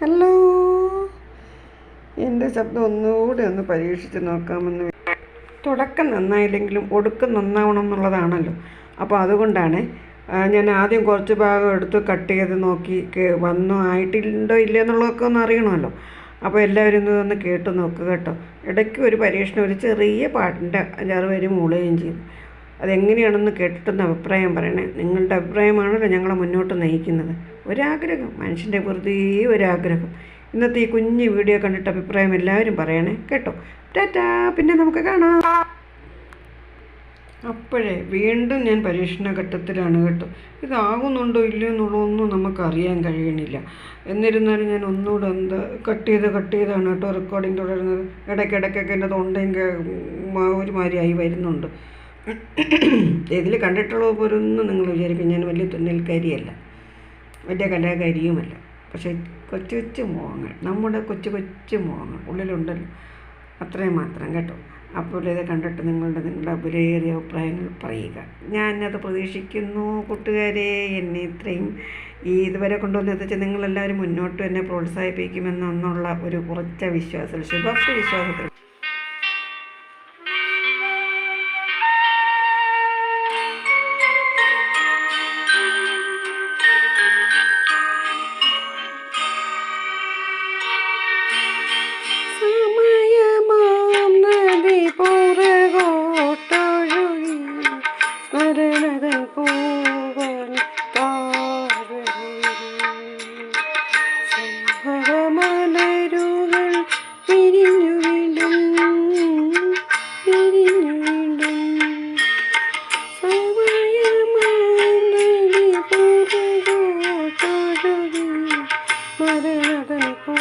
Hello എന്റെ ശബ്ദം ഒന്നുകൂടെ ഒന്ന് പരീക്ഷിച്ച് നോക്കാമെന്ന് തുടക്കം നന്നായില്ലെങ്കിലും ഒടുക്കം നന്നാവണം എന്നുള്ളതാണല്ലോ അപ്പോൾ അതുകൊണ്ടാണ് ഞാൻ ആദ്യം കുറച്ച് ഭാഗം എടുത്ത് കട്ട് ചെയ്ത് നോക്കി വന്നോ ആയിട്ടുണ്ടോ ഇല്ലയോ എന്നുള്ളതൊക്കെ ഒന്ന് അറിയണമല്ലോ. അപ്പോൾ എല്ലാവരും ഒന്ന് കേട്ട് നോക്കുക കേട്ടോ. ഇടയ്ക്ക് ഒരു പരീക്ഷണം ഒരു ചെറിയ പാട്ടിന്റെ അഞ്ചാറ് പേര് മൂളുകയും ചെയ്തു. അതെങ്ങനെയാണെന്ന് കേട്ടിട്ടൊന്ന് അഭിപ്രായം പറയണേ? നിങ്ങളുടെ അഭിപ്രായമാണല്ലോ ഞങ്ങളെ മുന്നോട്ട് നയിക്കുന്നത്. ഒരാഗ്രഹം മനുഷ്യന്റെ വെറുതെ ഒരാഗ്രഹം. ഇന്നത്തെ ഈ കുഞ്ഞ് വീഡിയോ കണ്ടിട്ട് അഭിപ്രായം എല്ലാവരും പറയണേ കേട്ടോ? ടാറ്റാ പിന്നെ നമുക്ക് കാണാം. അപ്പോഴേ വീണ്ടും ഞാൻ പരീക്ഷണ ഘട്ടത്തിലാണ് കേട്ടോ. ഇതാകുന്നുണ്ടോ ഇല്ലയോ എന്നുള്ളതൊന്നും നമുക്ക് അറിയാൻ കഴിയണില്ല. എന്നിരുന്നാലും ഞാൻ ഒന്നുകൂടെ എന്താ കട്ട് ചെയ്ത് കട്ട് ചെയ്താണ് കേട്ടോ റെക്കോർഡിങ് തുടരുന്നത്. ഇടയ്ക്കിടയ്ക്കൊക്കെ എന്റെ തൊണ്ടയും ഒരുമാതിരി ആയി വരുന്നുണ്ട്. ഇതിൽ കണ്ടിട്ടുള്ള പോലൊന്നും നിങ്ങൾ വിചാരിക്കും ഞാൻ വലിയ തുന്നൽക്കാരിയല്ല. വലിയ കലാകാരിയുമല്ല. പക്ഷേ കൊച്ചു കൊച്ചു മോഹങ്ങൾ നമ്മുടെ കൊച്ചു കൊച്ചു മോഹങ്ങൾ ഉള്ളിലുണ്ടല്ലോ. അത്രയും മാത്രം കേട്ടോ. അപ്പോൾ ഇത് കണ്ടിട്ട് നിങ്ങളുടെ നിങ്ങളുടെ വിലയേറിയ അഭിപ്രായങ്ങൾ പറയുക. ഞാനത് പ്രതീക്ഷിക്കുന്നു കൂട്ടുകാരെ എന്നെ ഇത്രയും ഈ ഇതുവരെ കൊണ്ടുവന്ന് എത്തിച്ച് നിങ്ങളെല്ലാവരും മുന്നോട്ട് എന്നെ പ്രോത്സാഹിപ്പിക്കുമെന്നുള്ള ഒരു കുറച്ച വിശ്വാസത്തിൽ ശുഭാപ്തി വിശ്വാസത്തിൽ மருநகன் போ